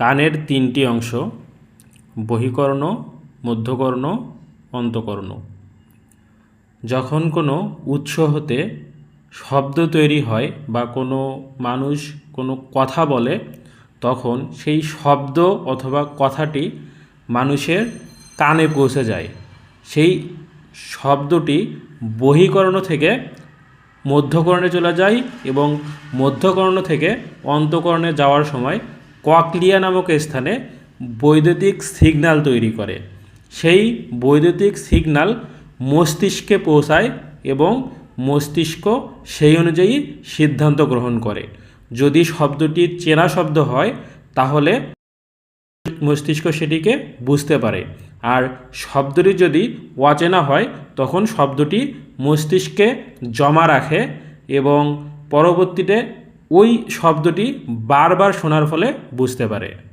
কানের তিনটি অংশ, বহিকর্ণ, মধ্যকর্ণ, অন্তকর্ণ। যখন কোনো উৎস হতে শব্দ তৈরি হয় বা কোনো মানুষ কোনো কথা বলে, তখন সেই শব্দ অথবা কথাটি মানুষের কানে পৌঁছে যায়। সেই শব্দটি বহিকর্ণ থেকে মধ্যকর্ণে চলে যায় এবং মধ্যকর্ণ থেকে অন্তকর্ণে যাওয়ার সময় ককলিয়া নামক স্থানে বৈদ্যুতিক সিগন্যাল তৈরি করে। সেই বৈদ্যুতিক সিগন্যাল মস্তিষ্কে পৌঁছায় এবং মস্তিষ্ক সেই অনুযায়ী সিদ্ধান্ত গ্রহণ করে। যদি শব্দটি চেনা শব্দ হয়, তাহলে মস্তিষ্ক সেটিকে বুঝতে পারে। আর শব্দটি যদি অচেনা হয়, তখন শব্দটি মস্তিষ্কে জমা রাখে এবং পরবর্তীতে ওই শব্দটি বারবার শোনার ফলে বুঝতে পারে।